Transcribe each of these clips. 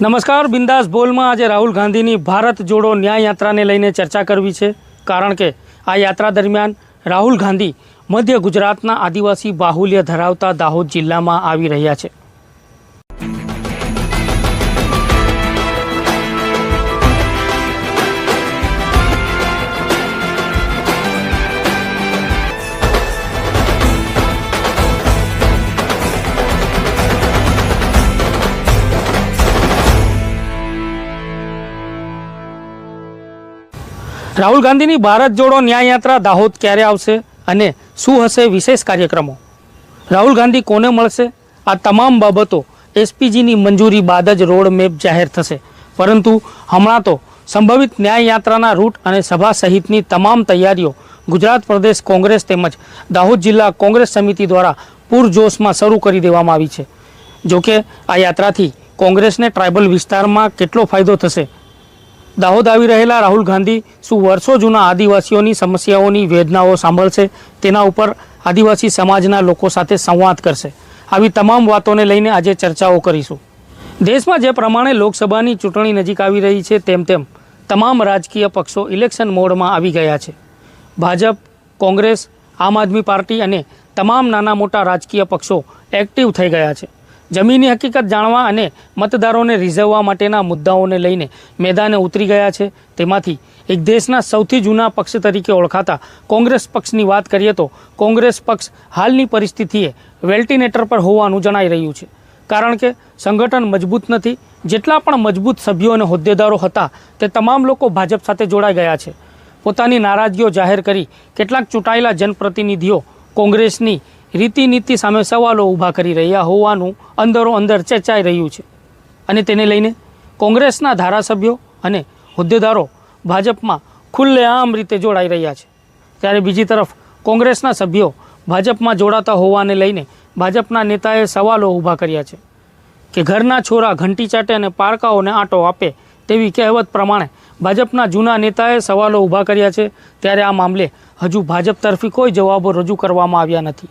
નમસ્કાર, બિંદાસ બોલમાં આજે રાહુલ ગાંધીની ભારત જોડો ન્યાય યાત્રાને લઈને ચર્ચા કરવી છે. કારણ કે આ યાત્રા દરમિયાન રાહુલ ગાંધી મધ્ય ગુજરાતના આદિવાસી બાહુલ્ય ધરાવતા દાહોદ જિલ્લામાં આવી રહ્યા છે. રાહુલ ગાંધીની ભારત જોડો ન્યાયયાત્રા દાહોદ ક્યારે આવશે અને શું હશે વિશેષ કાર્યક્રમો? રાહુલ ગાંધી કોને મળશે? આ તમામ બાબતો એસપીજીની મંજૂરી બાદ જ રોડ મેપ જાહેર થશે. પરંતુ હમણાં તો સંભવિત ન્યાય યાત્રાના રૂટ અને સભા સહિતની તમામ તૈયારીઓ ગુજરાત પ્રદેશ કોંગ્રેસ તેમજ દાહોદ જિલ્લા કોંગ્રેસ સમિતિ દ્વારા પૂરજોશમાં શરૂ કરી દેવામાં આવી છે. જોકે આ યાત્રાથી કોંગ્રેસને ટ્રાઇબલ વિસ્તારમાં કેટલો ફાયદો થશે દાહોદ આવી રહેલા રાહુલ ગાંધી શું વર્ષો જૂના આદિવાસીઓની સમસ્યાઓની વેદનાઓ સાંભળશે? તેના ઉપર આદિવાસી સમાજના લોકો સાથે સંવાદ કરશે. આવી તમામ વાતોને લઈને આજે ચર્ચાઓ કરીશું. દેશમાં જે પ્રમાણે લોકસભાની ચૂંટણી નજીક આવી રહી છે તેમ તેમ તમામ રાજકીય પક્ષો ઇલેક્શન મોડમાં આવી ગયા છે. ભાજપ, કોંગ્રેસ, આમ આદમી પાર્ટી અને તમામ નાના મોટા રાજકીય પક્ષો એક્ટિવ થઈ ગયા છે. જમીની હકીકત જાણવા અને મતદારોને રીઝવવા માટેના મુદ્દાઓને લઈને મેદાને ઉતરી ગયા છે. તેમાંથી એક દેશના સૌથી જૂના પક્ષ તરીકે ઓળખાતા કોંગ્રેસ પક્ષની વાત કરીએ તો કોંગ્રેસ પક્ષ હાલની પરિસ્થિતિએ વેલ્ટિનેટર પર હોવાનું જણાઈ રહ્યું છે. કારણ કે સંગઠન મજબૂત નથી, જેટલા પણ મજબૂત સભ્યો અને હોદ્દેદારો હતા તે તમામ લોકો ભાજપ સાથે જોડાઈ ગયા છે. પોતાની નારાજગીઓ જાહેર કરી કેટલાક ચૂંટાયેલા જનપ્રતિનિધિઓ કોંગ્રેસની રીતિનીતિ સામે સવાલો ઊભા કરી રહ્યા હોવાનું અંદરો અંદર ચર્ચાઈ રહ્યું છે. અને તેને લઈને કોંગ્રેસના ધારાસભ્યો અને હોદ્દેદારો ભાજપમાં ખુલ્લેઆમ રીતે જોડાઈ રહ્યા છે. ત્યારે બીજી તરફ કોંગ્રેસના સભ્યો ભાજપમાં જોડાતા હોવાને લઈને ભાજપના નેતાએ સવાલો ઊભા કર્યા છે કે ઘરના છોરા ઘંટી ચાટે અને પારકાઓને આંટો આપે તેવી કહેવત પ્રમાણે ભાજપના જૂના નેતાએ સવાલો ઊભા કર્યા છે. ત્યારે આ મામલે હજુ ભાજપ તરફી કોઈ જવાબો રજૂ કરવામાં આવ્યા નથી.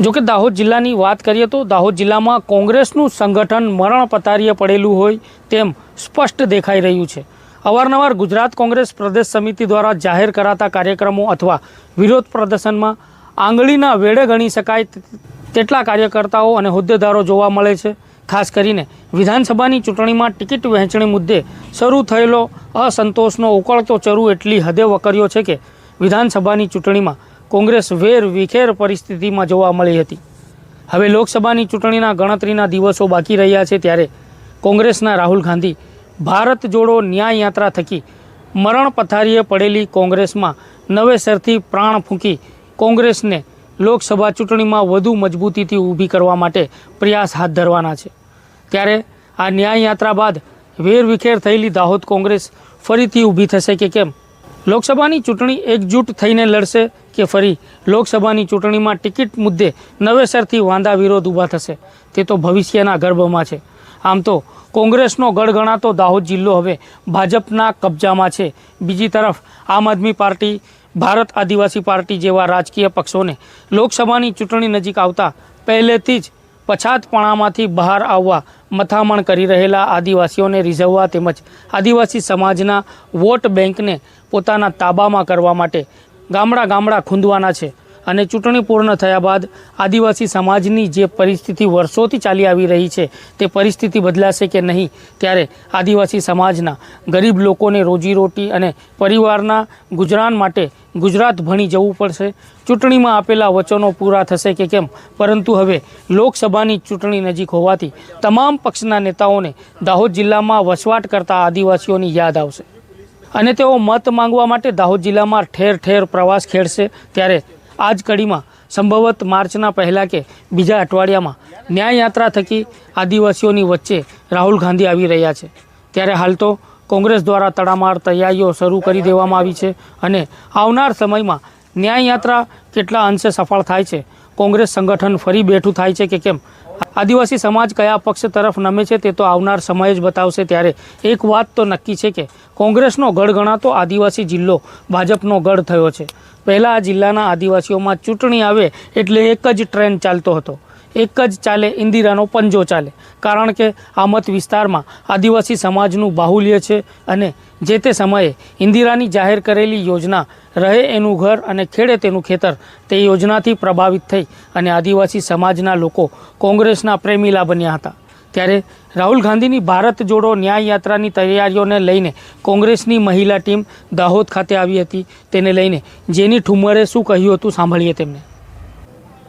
જોકે દાહોદ જિલ્લાની વાત કરીએ તો દાહોદ જિલ્લામાં કોંગ્રેસનું સંગઠન મરણ પતારીએ પડેલું હોય તેમ સ્પષ્ટ દેખાઈ રહ્યું છે. અવારનવાર ગુજરાત કોંગ્રેસ પ્રદેશ સમિતિ દ્વારા જાહેર કરાતા કાર્યક્રમો અથવા વિરોધ પ્રદર્શનમાં આંગળીના વેડે ગણી શકાય તેટલા કાર્યકર્તાઓ અને હોદ્દેદારો જોવા મળે છે. ખાસ કરીને વિધાનસભાની ચૂંટણીમાં ટિકિટ વહેંચણી મુદ્દે શરૂ થયેલો અસંતોષનો ઉકળતો ચરુ એટલી હદે વકર્યો છે કે વિધાનસભાની ચૂંટણીમાં કોંગ્રેસ વેર વિખેર પરિસ્થિતિમાં જોવા મળી હતી. હવે લોકસભાની ચૂંટણીના ગણતરીના દિવસો બાકી રહ્યા છે ત્યારે કોંગ્રેસના રાહુલ ગાંધી ભારત જોડો ન્યાય યાત્રા થકી મરણ પથારીએ પડેલી કોંગ્રેસમાં નવેસરથી પ્રાણ ફૂંકી કોંગ્રેસને લોકસભા ચૂંટણીમાં વધુ મજબૂતીથી ઊભી કરવા માટે પ્રયાસ હાથ ધરવાના છે. ત્યારે આ ન્યાય યાત્રા બાદ વેરવિખેર થયેલી દાહોદ કોંગ્રેસ ફરીથી ઊભી થશે કે કેમ? લોકસભાની ચૂંટણી એકજૂટ થઈને લડશે કે ફરી લોકસભાની ચૂંટણીમાં ટિકિટ મુદ્દે નવેસરથી વાંધા વિરોધ ઊભા થશે. તે તો ભવિષ્યના ગર્ભમાં છે. આમ તો કોંગ્રેસનો ગઢ ગણાતો દાહોદ જિલ્લો હવે ભાજપના કબજામાં છે. બીજી તરફ આમ આદમી પાર્ટી, ભારત આદિવાસી પાર્ટી જેવા રાજકીય પક્ષોને લોકસભાની ચૂંટણી નજીક આવતા પહેલેથી જ પછાતપણામાંથી બહાર આવવા મથામણ કરી રહેલા આદિવાસીઓને રીઝવવા તેમજ આદિવાસી સમાજના વોટ બેંકને પોતાના તાબામાં કરવા માટે ગામડા ગામડા ખૂંદવાના છે અને ચૂંટણી પૂર્ણ થયા બાદ આદિવાસી સમાજની જે પરિસ્થિતિ વર્ષોથી ચાલી આવી રહી છે, તે પરિસ્થિતિ બદલાશે કે નહીં? ત્યારે આદિવાસી સમાજના ગરીબ લોકોને રોજીરોટી અને પરિવારના ગુજરાન માટે ગુજરાત ભણી જવું પડશે. ચૂંટણીમાં આપેલા વચનો પૂરા થશે કે કેમ? પરંતુ હવે લોકસભાની ચૂંટણી નજીક હોવાથી તમામ પક્ષના નેતાઓને દાહોદ જિલ્લામાં વસવાટ કરતા આદિવાસીઓની યાદ આવશે. અને તેઓ મત માંગવા માટે દાહોદ જિલ્લામાં ઠેર ઠેર પ્રવાસ ખેડશે ત્યારે આ જ કડીમાં સંભવત માર્ચના પહેલાં કે બીજા અઠવાડિયામાં ન્યાય યાત્રા થકી આદિવાસીઓની વચ્ચે રાહુલ ગાંધી આવી રહ્યા છે. ત્યારે હાલ તો કોંગ્રેસ દ્વારા તડામાર તૈયારીઓ શરૂ કરી દેવામાં આવી છે અને આવનાર સમયમાં ન્યાયયાત્રા કેટલા અંશે સફળ થાય છે, કોંગ્રેસ સંગઠન ફરી બેઠું થાય છે કે કેમ? આદિવાસી સમાજ કયા પક્ષ તરફ નમે છે તે તો આવનાર સમય જ બતાવશે ત્યારે. એક વાત તો નક્કી છે કે કોંગ્રેસનો ગઢ ગણાતો આદિવાસી જિલ્લો ભાજપનો ગઢ થયો છે. પહેલાં આ જિલ્લાના આદિવાસીઓમાં ચૂંટણી આવે એટલે એક જ ટ્રેન્ડ ચાલતો હતો. એક જ ચાલે, ઇન્દિરાનો પંજો ચાલે. કારણ કે આ મત વિસ્તારમાં આદિવાસી સમાજનું બાહુલ્ય છે અને જે તે સમયે ઇન્દિરાની જાહેર કરેલી યોજના રહે એનું ઘર અને ખેડે તેનું ખેતર, તે યોજનાથી પ્રભાવિત થઈ અને આદિવાસી સમાજના લોકો કોંગ્રેસના પ્રેમીલા બન્યા હતા. ત્યારે રાહુલ ગાંધીની ભારત જોડો ન્યાય યાત્રાની તૈયારીઓને લઈને કોંગ્રેસની મહિલા ટીમ દાહોદ ખાતે આવી હતી. તેને લઈને જેની ઠુમરે શું કહ્યું હતું સાંભળીએ તેમને.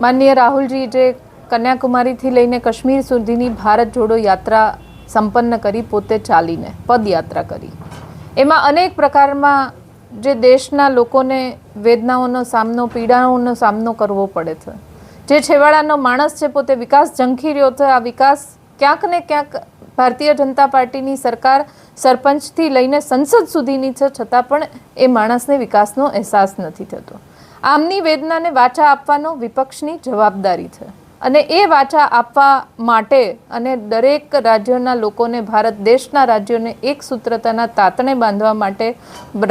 માનનીય રાહુલજી, જે કન્યાકુમારીથી લઈને કાશ્મીર સુધીની ભારત જોડો યાત્રા સંપન્ન કરી પોતે ચાલીને પદયાત્રા કરી. એમાં અનેક પ્રકારમાં જે દેશના લોકોને વેદનાઓનો સામનો, પીડાઓનો સામનો કરવો પડે છે. જે છેવાડાનો માણસ છે, પોતે વિકાસ ઝંખી રહ્યો છે. આ વિકાસ ક્યાંક ને ક્યાંક ભારતીય જનતા પાર્ટીની સરકાર સરપંચથી લઈને સંસદ સુધીની છે, છતાં પણ એ માણસને વિકાસનો અહેસાસ નથી થતો. આમની વેદનાને વાચા આપવાનો વિપક્ષની જવાબદારી છે. અને એ વાચા આપવા માટે અને દરેક રાજ્યોના લોકોને, ભારત દેશના રાજ્યોને એક સૂત્રતાના તાતણે બાંધવા માટે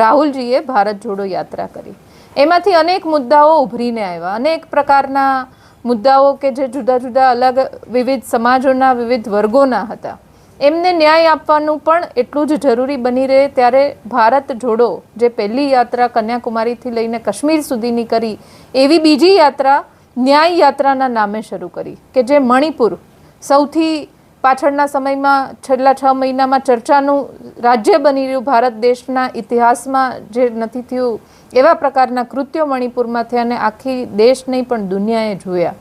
રાહુલજીએ ભારત જોડો યાત્રા કરી. એમાંથી અનેક મુદ્દાઓ ઉભરીને આવ્યા. અનેક પ્રકારના મુદ્દાઓ કે જે જુદા જુદા અલગ વિવિધ સમાજોના, વિવિધ વર્ગોના હતા. એમને ન્યાય આપવાનું પણ એટલું જ જરૂરી બની રહે ત્યારે ભારત જોડો, જે પહેલી યાત્રા કન્યાકુમારીથી લઈને કાશ્મીર સુધીની કરી એવી બીજી યાત્રા ન્યાય યાત્રાના નામે શરૂ કરી કે જે મણિપુર સૌથી પાછળના સમયમાં છેલ્લા છ મહિનામાં ચર્ચાનું રાજ્ય બની રહ્યું ભારત દેશના ઇતિહાસમાં જે નથી થયું એવા પ્રકારના કૃત્યો મણિપુરમાં થયા અને આખી દેશ નહીં પણ દુનિયાએ જોયા.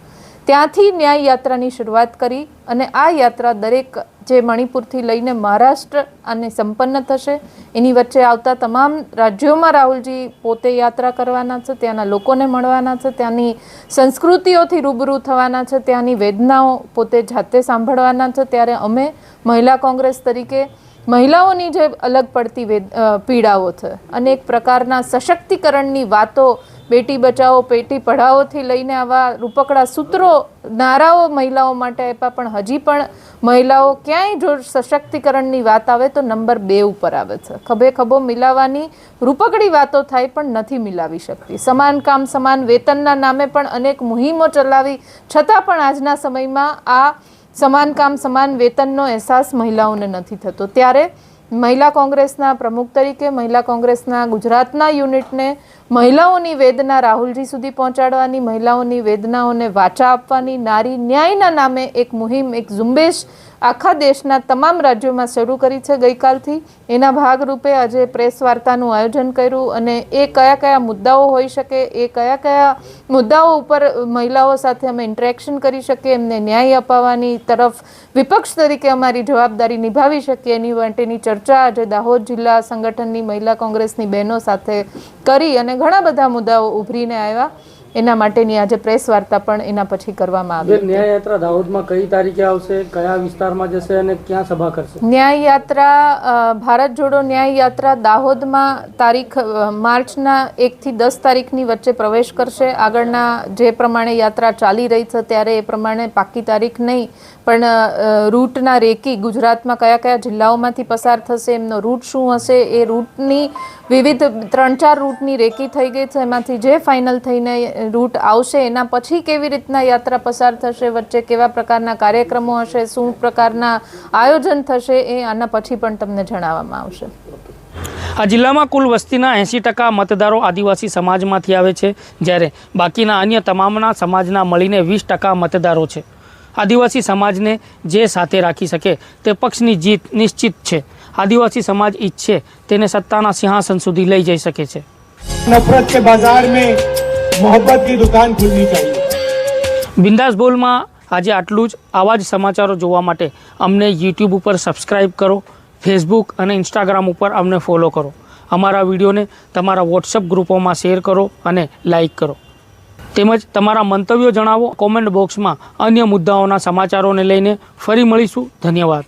ત્યાંથી ન્યાય યાત્રાની શરૂઆત કરી અને આ યાત્રા દરેક જે મણિપુરથી લઈને મહારાષ્ટ્ર અને સંપન્ન થશે, એની વચ્ચે આવતા તમામ રાજ્યોમાં રાહુલજી પોતે યાત્રા કરવાના છે, ત્યાંના લોકોને મળવાના છે, ત્યાંની સંસ્કૃતિઓથી રૂબરૂ થવાના છે, ત્યાંની વેદનાઓ પોતે જાતે સાંભળવાના છે. ત્યારે અમે મહિલા કોંગ્રેસ તરીકે મહિલાઓની જે અલગ પડતી પીડાઓ છે અનેક પ્રકારના સશક્તિકરણની વાતો બેટી બચાવો, બેટી પઢાઓથી લઈને આવા રૂપકડા સૂત્રો નારાઓ મહિલાઓ માટે આપ્યા, પણ હજી પણ મહિલાઓ ક્યાંય જો સશક્તિકરણની વાત આવે તો નંબર બે ઉપર આવે છે. ખભે ખભો મિલાવવાની રૂપકડી વાતો થાય પણ નથી મિલાવી શકતી. સમાન કામ, સમાન વેતનના નામે પણ અનેક મુહિમો ચલાવી, છતાં પણ આજના સમયમાં આ સમાન કામ, સમાન વેતનનો અહેસાસ મહિલાઓને નથી થતો. ત્યારે મહિલા કોંગ્રેસના પ્રમુખ તરીકે મહિલા કોંગ્રેસના ગુજરાતના યુનિટને મહિલાઓની વેદના રાહુલજી સુધી પહોંચાડવાની, મહિલાઓની વેદનાઓને વાચા આપવાની, નારી ન્યાયના નામે એક મુહિમ, એક ઝુંબેશ આખા દેશના તમામ રાજ્યોમાં શરૂ કરી છે ગઈકાલથી. એના ભાગરૂપે આજે પ્રેસ વાર્તાનું આયોજન કર્યું અને એ કયા કયા મુદ્દાઓ હોઈ શકે, એ કયા કયા મુદ્દાઓ ઉપર મહિલાઓ સાથે અમે ઇન્ટરેક્શન કરી શકીએ, એમને ન્યાય અપાવવાની તરફ વિપક્ષ તરીકે અમારી જવાબદારી નિભાવી શકીએ, એની માટેની ચર્ચા આજે દાહોદ જિલ્લા સંગઠનની મહિલા કોંગ્રેસની બહેનો સાથે કરી અને ઘણા બધા મુદ્દાઓ ઉભરીને આવ્યા. એના માટેની આજે પ્રેસ વાર્તા પણ એના પછી કરવામાં આવી ન્યાયયાત્રા દાહોદમાં કઈ તારીખે આવશે કયા વિસ્તારમાં જશે અને ક્યાં સભા કરશે? ન્યાય યાત્રા ભારત જોડો ન્યાય યાત્રા દાહોદમાં તારીખ માર્ચના એકથી દસ તારીખની વચ્ચે પ્રવેશ કરશે. આગળના જે પ્રમાણે યાત્રા ચાલી રહી છે ત્યારે એ પ્રમાણે પાકી તારીખ નહીં પણ રૂટના રેકી ગુજરાતમાં કયા કયા જિલ્લાઓમાંથી પસાર થશે એમનો રૂટ શું હશે એ રૂટની વિવિધ ત્રણ ચાર રૂટની રેકી થઈ ગઈ છે. એમાંથી જે ફાઇનલ થઈને રૂટ આવશે એના પછી કેવી રીતના યાત્રા પસાર થશે વચ્ચે કેવા પ્રકારના કાર્યક્રમો હશે શું પ્રકારના આયોજન થશે એ આના પછી પણ તમને જણાવવામાં આવશે આ જિલ્લામાં કુલ વસ્તીના એંસી ટકા મતદારો આદિવાસી સમાજમાંથી આવે છે જ્યારે બાકીના અન્ય તમામના સમાજના મળીને વીસ ટકા મતદારો છે આદિવાસી સમાજને જે સાથે રાખી શકે તે પક્ષની જીત નિશ્ચિત છે આદિવાસી સમાજ ઈચ્છે તેને સત્તાના સિંહાસન સુધી લઈ જઈ શકે છે नफरत के बाजार में મોહબ્બત દુકાન ખુલની ચાહીએ બિંદાસ બોલમાં આજે આટલું જ. આવા જ સમાચારો જોવા માટે અમને યુટ્યુબ ઉપર સબસ્ક્રાઈબ કરો ફેસબુક અને ઇન્સ્ટાગ્રામ ઉપર અમને ફોલો કરો. અમારા વિડીયોને તમારા વોટ્સઅપ ગ્રુપોમાં શેર કરો અને લાઇક કરો. તેમજ તમારા મંતવ્યો જણાવો કોમેન્ટ બોક્સમાં અન્ય મુદ્દાઓના સમાચારોને લઈને ફરી મળીશું. ધન્યવાદ.